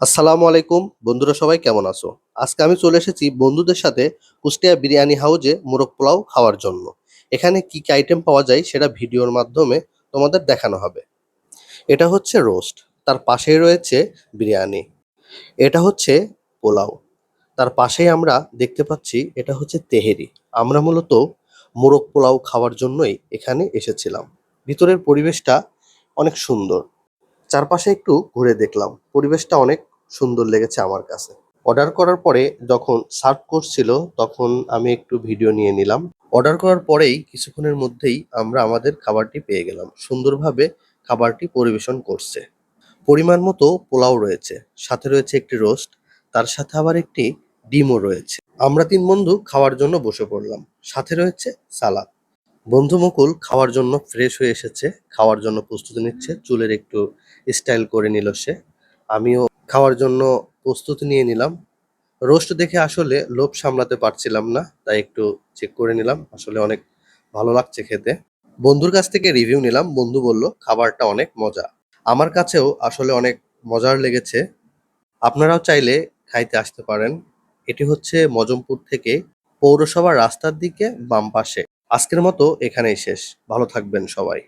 আসসালামু আলাইকুম। বন্ধুরা সবাই কেমন আছো? আজকে আমি চলে এসেছি বন্ধুদের সাথে কুষ্টিয়া বিরিয়ানি হাউজে মোরগ পোলাও খাওয়ার জন্য। এখানে কি কি আইটেম পাওয়া যায় সেটা ভিডিওর মাধ্যমে তোমাদের দেখানো হবে। এটা হচ্ছে রোস্ট তার পাশেই রয়েছে বিরিয়ানি। এটা হচ্ছে পোলাও। তার পাশেই আমরা দেখতে পাচ্ছি এটা হচ্ছে তেহেরি। আমরা মূলত মোরগ পোলাও খাওয়ার জন্যই এখানে এসেছিলাম। ভিতরের পরিবেশটা অনেক সুন্দর। চারপাশে একটু ঘুরে দেখলাম। পরিবেশটা অনেক সুন্দর লেগেছে আমার কাছে। অর্ডার করার পরে যখন সার্ভ করছিল, তখন আমি একটু ভিডিও নিয়ে নিলাম। অর্ডার করার পরেই কিছুক্ষণের মধ্যেই আমরা আমাদের খাবারটি পেয়ে গেলাম। সুন্দরভাবে খাবারটি পরিবেশন করছে। পরিমাণ মতো পোলাও রয়েছে। সাথে রয়েছে একটি রোস্ট তার সাথে আবার একটি ডিমও রয়েছে। আমরা তিন বন্ধু খাওয়ার জন্য বসে পড়লাম। সাথে রয়েছে সালাদ। বন্ধু মুকুল খাওয়ার জন্য ফ্রেশ হয়ে এসেছে। খাওয়ার জন্য প্রস্তুতি নিচ্ছে। চুলের একটু স্টাইল করে নিল সে। আমিও খাওয়ার জন্য প্রস্তুতি নিয়ে নিলাম। রোস্ট দেখে আসলে লোভ সামলাতে পারছিলাম না, তাই একটু চেক করে নিলাম। আসলে অনেক ভালো লাগছে খেতে। বন্ধুর কাছ থেকে রিভিউ নিলাম। বন্ধু বলল, খাবারটা অনেক মজা। আমার কাছেও আসলে অনেক মজার লেগেছে। আপনারাও চাইলে খাইতে আসতে পারেন। এটি হচ্ছে মজমপুর থেকে পৌরসভার রাস্তার দিকে বাম পাশে। আজকের মতো এখানেই শেষ। ভালো থাকবেন সবাই।